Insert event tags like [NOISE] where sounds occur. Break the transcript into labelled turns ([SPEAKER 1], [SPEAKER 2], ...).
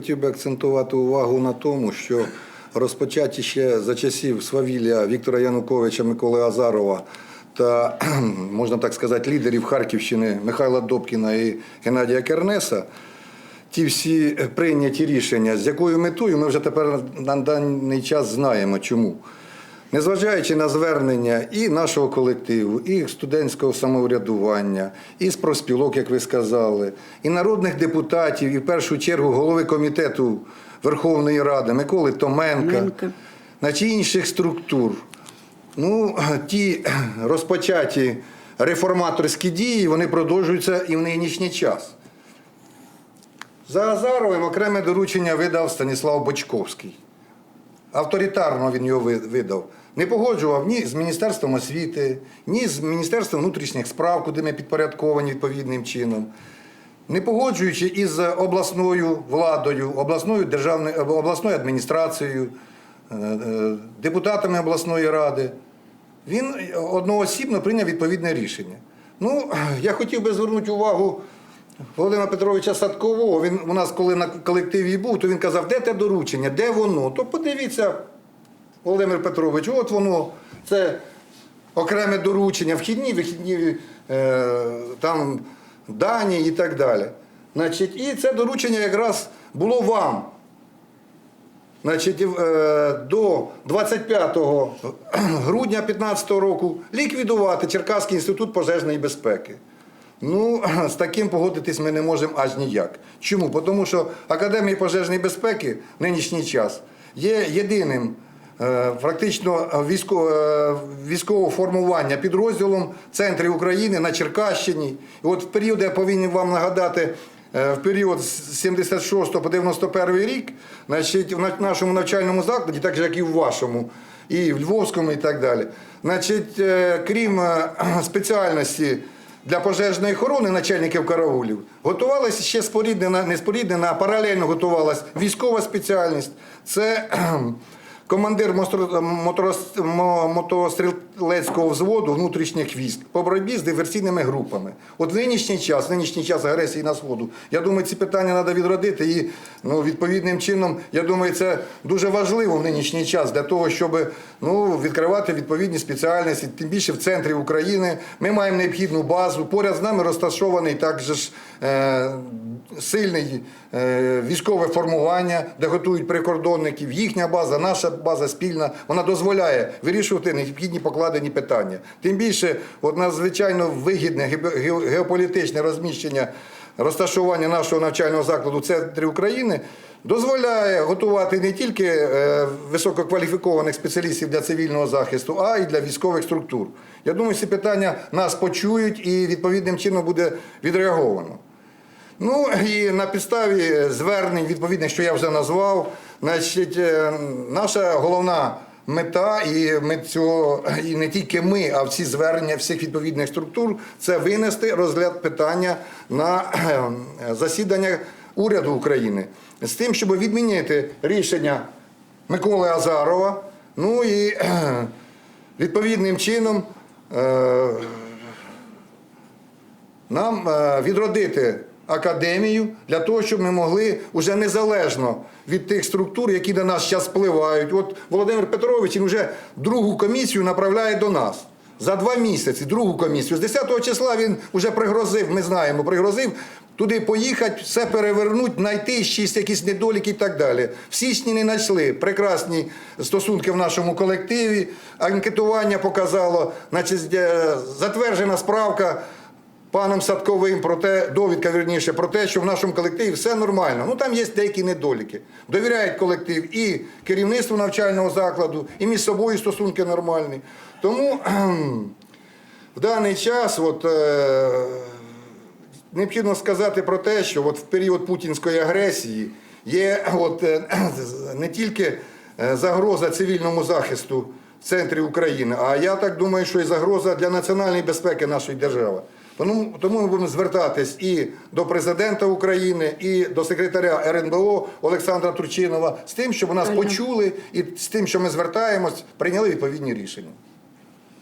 [SPEAKER 1] Хотів би акцентувати увагу на тому, що розпочаті ще за часів свавілля Віктора Януковича, Миколи Азарова та, [CLEARS THROAT] можна так сказати, лідерів Харківщини Михайла Добкіна і Геннадія Кернеса, ті всі прийняті рішення, з якою метою ми вже тепер на даний час знаємо чому. Незважаючи на звернення і нашого колективу, і студентського самоврядування, і з профспілок, як ви сказали, і народних депутатів, і в першу чергу голови комітету Верховної Ради Миколи Томенка,
[SPEAKER 2] Томенка.
[SPEAKER 1] значить інших структур. Ну, [CLEARS THROAT] ті [CLEARS THROAT] розпочаті реформаторські дії, вони продовжуються і в нинішній час. За Азаровим окреме доручення видав Станіслав Бочковський. Авторитарно він його видав. Не погоджував ні з Міністерством освіти, ні з Міністерством внутрішніх справ, куди ми підпорядковані відповідним чином. Не погоджуючи із обласною владою, обласною державною обласною адміністрацією, е, е, депутатами обласної ради, він одноосібно прийняв відповідне рішення. Ну, я хотів би звернути увагу Володимира Петровича Садкового. Він у нас, коли на колективі був, то він казав, де те доручення, де воно? То подивіться, Володимир Петрович, от воно, це окреме доручення, вхідні, вихідні е, там дані і так далі. Значить, і це доручення якраз було вам. Значить, е, до 25 [CLEARS THROAT] грудня 2015 року ліквідувати Черкаський інститут пожежної безпеки. Ну, [CLEARS THROAT] з таким погодитись ми не можемо аж ніяк. Чому? Тому що Академія пожежної безпеки в нинішній час є єдиним е, фактично військо, е, військового формування підрозділом в центрі України на Черкащині. І от в період, я повинен вам нагадати, Е, в період з 76 по 91 рік, значить, в нашому навчальному закладі, так же як і в вашому, і в Львовському, і так далі. Значить, е, крім е, [CLEARS THROAT] спеціальності для пожежної охорони начальників караулів, готувалася ще споріднена, не споріднена, а паралельно готувалася військова спеціальність. Це [CLEARS THROAT] командир мотострілецького взводу внутрішніх військ по боротьбі з диверсійними групами. От нинішній час, нинішній час агресії на сходу, я думаю, ці питання треба відродити і ну, відповідним чином, я думаю, це дуже важливо в нинішній час для того, щоб ну, відкривати відповідні спеціальності, тим більше в центрі України. Ми маємо необхідну базу. Поряд з нами розташований також е, сильний е, військове формування, де готують прикордонників. Їхня база, наша база спільна, вона дозволяє вирішувати необхідні покладені питання. Тим більше, от надзвичайно вигідне ге- ге- геополітичне розміщення розташування нашого навчального закладу в центрі України. Дозволяє готувати не тільки е, висококваліфікованих спеціалістів для цивільного захисту, а й для військових структур. Я думаю, ці питання нас почують і відповідним чином буде відреаговано. Ну і на підставі звернень відповідних, що я вже назвав, значить, е, наша головна мета, і ми цього, і не тільки ми, а всі звернення всіх відповідних структур, це винести розгляд питання на е, засідання уряду України з тим, щоб відмінити рішення Миколи Азарова. Ну і е, відповідним чином. нам відродити академію для того, щоб ми могли уже незалежно від тих структур, які до нас зараз впливають. От Володимир Петрович він вже другу комісію направляє до нас. За два місяці другу комісію. З 10 числа він вже пригрозив, ми знаємо, пригрозив туди поїхати, все перевернути, знайти щось, якісь недоліки і так далі. В січні не знайшли прекрасні стосунки в нашому колективі. Анкетування показало, значить, е, затверджена справка паном Садковим про те, довідка вірніше, про те, що в нашому колективі все нормально. Ну там є деякі недоліки. Довіряють колектив і керівництву навчального закладу, і між собою стосунки нормальні. Тому [CLEARS THROAT] в даний час от, е, необхідно сказати про те, що от в період путінської агресії є от, е, [CLEARS THROAT] не тільки е, загроза цивільному захисту в центрі України, а я так думаю, що і загроза для національної безпеки нашої держави. Тому, тому ми будемо звертатись і до президента України, і до секретаря РНБО Олександра Турчинова з тим, щоб нас почули, і з тим, що ми звертаємось, прийняли відповідні рішення.